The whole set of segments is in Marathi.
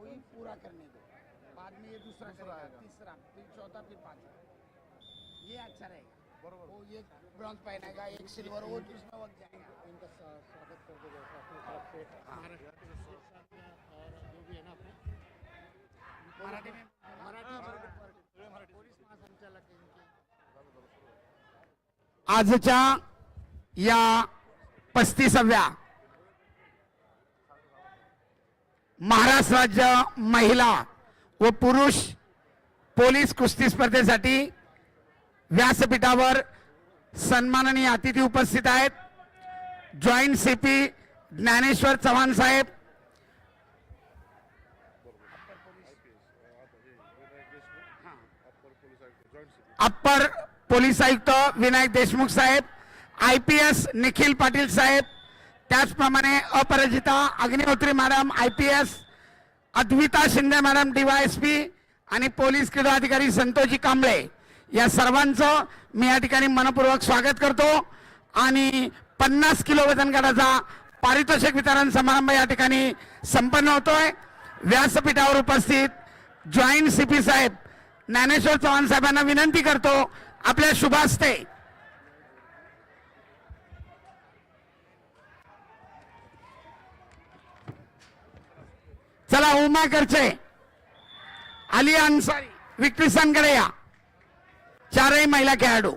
वही पूरा करने दो। बाद में ये दूसरा करेगा तीसरा फिर चौथा फिर पांचवा। ये अच्छा रहेगा। बरोबर। वो ये ब्रॉन्ज पहनेगा एक सिल्वर वो दूसरा वक्त जाएगा। इनका स्वा- स्वागत कर देगा अपनी तरफ से और जो भी है ना अपने। मराठी में मराठी सगळे मराठी। पोलीस महासंचालक आहे इनके। आजच्या या पस्तीसाव्या महाराष्ट्र राज्य महिला व पुरुष पोलीस कुस्ती स्पर्धेसाठी व्यासपीठावर सन्माननीय अतिथी उपस्थित आहेत. जॉईंट सीपी ज्ञानेश्वर चव्हाण साहेब. अप्पर पोलीस आयुक्त अप्पर पोलीस आयुक्त विनायक देशमुख साहेब. I P S Nikhil Patil साहेब. त्याचप्रमाणे Aparajita Agnihotri madam I P S Advita Shinde madam DYSP आणि पोलीस क्रीडा अधिकारी संतोषजी कांबळे. या सर्वांचं मी या ठिकाणी मनपूर्वक स्वागत करतो. आणि पन्नास किलो वजन गटाचा पारितोषिक वितरण समारंभ या ठिकाणी संपन्न होतोय. व्यासपीठावर उपस्थित जॉईंट सीपी साहेब ज्ञानेश्वर चव्हाण साहेबांना विनंती करतो. आपल्या शुभास्ते. चला उमा करचे. अली अन्सारी विक्री या. चारही महिला खेळाडू.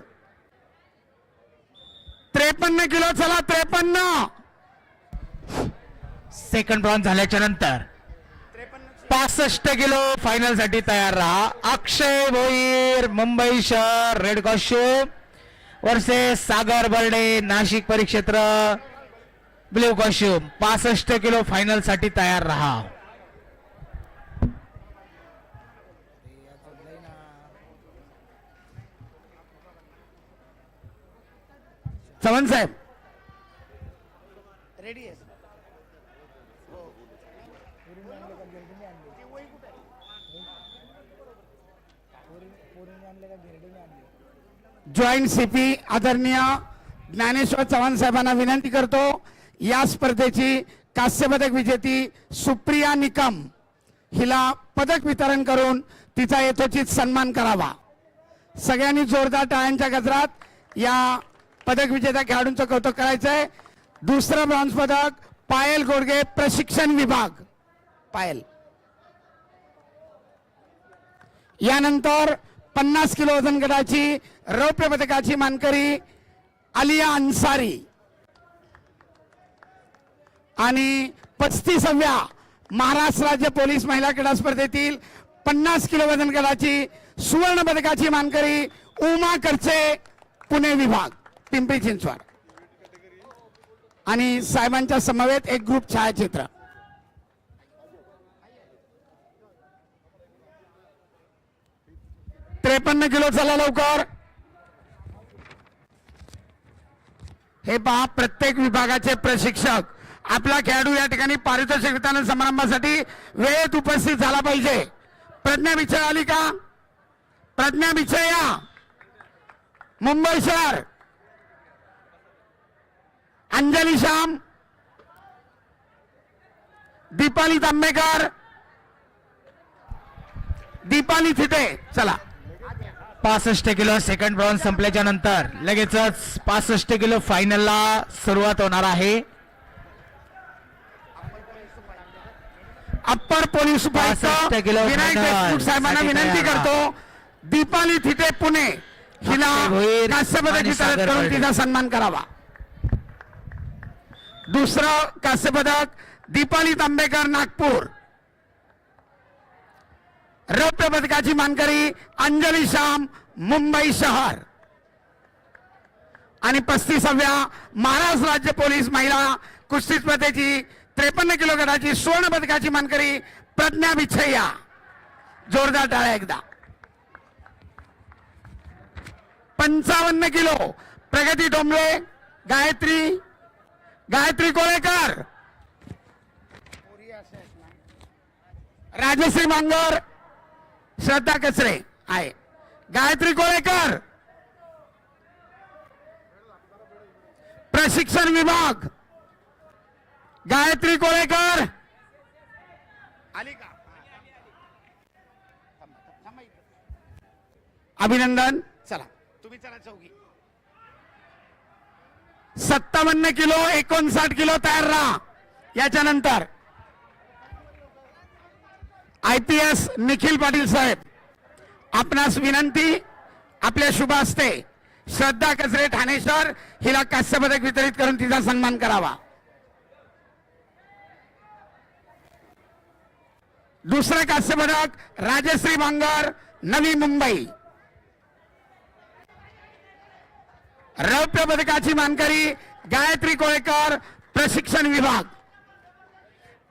त्रेपन्न किलो चला त्रेपन्न. सेकंड ब्रॉन्झ झाल्याच्यानंतर. पासष्ट किलो फायनलसाठी तयार राहा. अक्षय भोईर मुंबई शहर red costume versus Sagar Barde Nashik परिक्षेत्र ब्ल्यू कॉस्ट्यूम पासष्ट किलो फायनलसाठी तयार राहा. चव्हाण साहेब. रेडी आहे. जॉईंट सीपी आदरणीय ज्ञानेश्वर चव्हाण साहेबांना विनंती करतो या स्पर्धेची कांस्यपदक विजेती सुप्रिया निकम हिला पदक वितरण करून तिचा यथोचित सन्मान करावा. सगळ्यांनी जोरदार टाळ्यांच्या गजरात या पदक विजेत्या खेळाडूंचं कौतुक करायचंय. दुसरं ब्रॉन्झ पदक पायल गोडगे प्रशिक्षण विभाग. पायल. यानंतर पन्नास किलो वजन गटाची रौप्य पदकाची मानकरी आलिया अन्सारी. आणि पस्तीसाव्या महाराष्ट्र राज्य पोलीस महिला क्रीडा स्पर्धेतील पन्नास किलो वजन गटाची सुवर्ण पदकाची मानकरी उमा करचे पुणे विभाग. पिंपरी चिंचवड. आणि साहेबांच्या समवेत एक ग्रुप छायाचित्र. त्रेपन्न किलो चला लवकर. हे पहा प्रत्येक विभागाचे प्रशिक्षक. आपला खेळाडू या ठिकाणी पारितोषिक वितरण समारंभासाठी वेळेत उपस्थित झाला पाहिजे. प्रज्ञा विचार आली का? प्रज्ञा बिछे या. मुंबई शहर. अंजली श्याम दीपाली तांबेकर दीपाली थिटे चला. पासष्ट किलो सेकंड ब्रॉन्झ संपल्याच्या नंतर लगेचच पासष्ट किलो फायनलला सुरुवात होणार आहे. अप्पर पोलीस उपायुक्त 65 किलो विनायक देशमुख साहेबांना विनंती करतो. दीपाली थिटे पुणे. हिला कांस्यपदक सागर करून. तिचा सन्मान करावा. दुसरं कांस्यपदक दीपाली तांबेकर नागपूर. रौप्य पदकाची मानकरी अंजली श्याम मुंबई शहर. आणि पस्तीसाव्या महाराष्ट्र राज्य पोलीस महिला कुस्ती स्पर्धेची त्रेपन्न किलो गटाची सुवर्ण पदकाची मानकरी प्रज्ञा बिछैया. जोरदार टाळ्या एकदा. पंचावन्न किलो प्रगती डोंबळे गायत्री गायत्री कोळेकर! राजश्री मांगर श्रद्धा कचरे आहे. गायत्री कोळेकर! प्रशिक्षण विभाग! गायत्री कोळेकर! आली का अभिनंदन! चला तुम्ही चला चौकी सत्तावन्न किलो एकोणसाठ किलो तयार राहा. याच्यानंतर I P S Nikhil Patil साहेब आपणास विनंती आपल्या शुभ असते श्रद्धा कचरे ठाणेश्वर हिला कास्यपदक वितरित करून तिचा सन्मान करावा. दुसरं कास्यपदक राजश्री बांगर नवी मुंबई. रौप्य पदकाची मानकरी गायत्री कोळेकर प्रशिक्षण विभाग.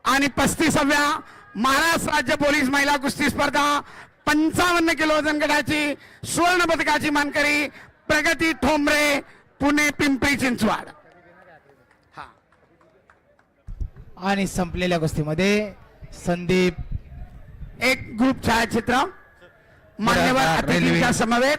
आणि पस्तीसाव्या महाराष्ट्र राज्य पोलीस महिला कुस्ती स्पर्धा पंचावन्न किलो वजन गटाची सुवर्ण पदकाची मानकरी प्रगती ठोंबरे पुणे पिंपरी चिंचवड. हा. आणि संपलेल्या कुस्तीमध्ये संदीप. एक ग्रुप छायाचित्र. मान्यवर अतिथींच्या. समवेत.